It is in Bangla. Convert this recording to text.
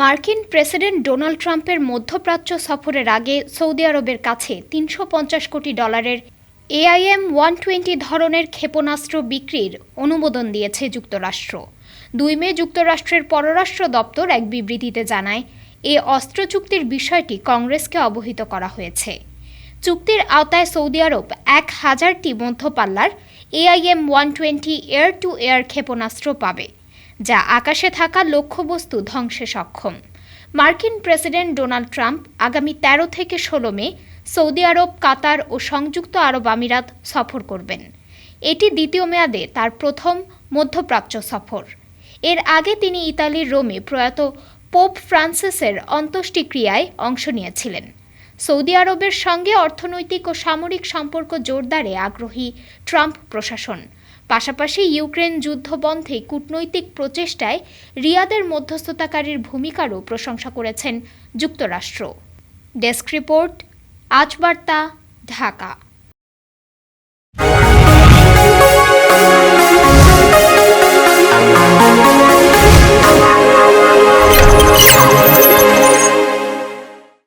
মার্কিন প্রেসিডেন্ট ডোনাল্ড ট্রাম্পের মধ্যপ্রাচ্য সফরের আগে সৌদি আরবের কাছে তিনশো পঞ্চাশ কোটি ডলারের এআইএম ওয়ান টোয়েন্টি ধরনের ক্ষেপণাস্ত্র বিক্রির অনুমোদন দিয়েছে যুক্তরাষ্ট্র। দুই মে যুক্তরাষ্ট্রের পররাষ্ট্র দপ্তর এক বিবৃতিতে জানায়, এ অস্ত্র চুক্তির বিষয়টি কংগ্রেসকে অবহিত করা হয়েছে। চুক্তির আওতায় সৌদি আরব এক হাজারটি মধ্যপাল্লার AIM one twenty air to air ক্ষেপণাস্ত্র পাবে। যা আকাশে থাকা লক্ষ্যবস্তু ধ্বংসে সক্ষম। মার্কিন প্রেসিডেন্ট ডোনাল্ড ট্রাম্প আগামী তেরো থেকে ষোলো মে সৌদি আরব, কাতার ও সংযুক্ত আরব আমিরাত সফর করবেন। এটি দ্বিতীয় মেয়াদে তার প্রথম মধ্যপ্রাচ্য সফর। এর আগে তিনি ইতালির রোমে প্রয়াত পোপ ফ্রান্সিসের অন্ত্যেষ্টিক্রিয়ায় অংশ নিয়েছিলেন। সৌদি আরবের সঙ্গে অর্থনৈতিক ও সামরিক সম্পর্ক জোরদারে আগ্রহী ট্রাম্প প্রশাসন পাশাপাশি ইউক্রেন যুদ্ধ বন্ধে কূটনৈতিক প্রচেষ্টায় রিয়াদের মধ্যস্থতাকারীর ভূমিকারও প্রশংসা করেছেন যুক্তরাষ্ট্র। ডেস্ক রিপোর্ট, আজ বার্তা, ঢাকা।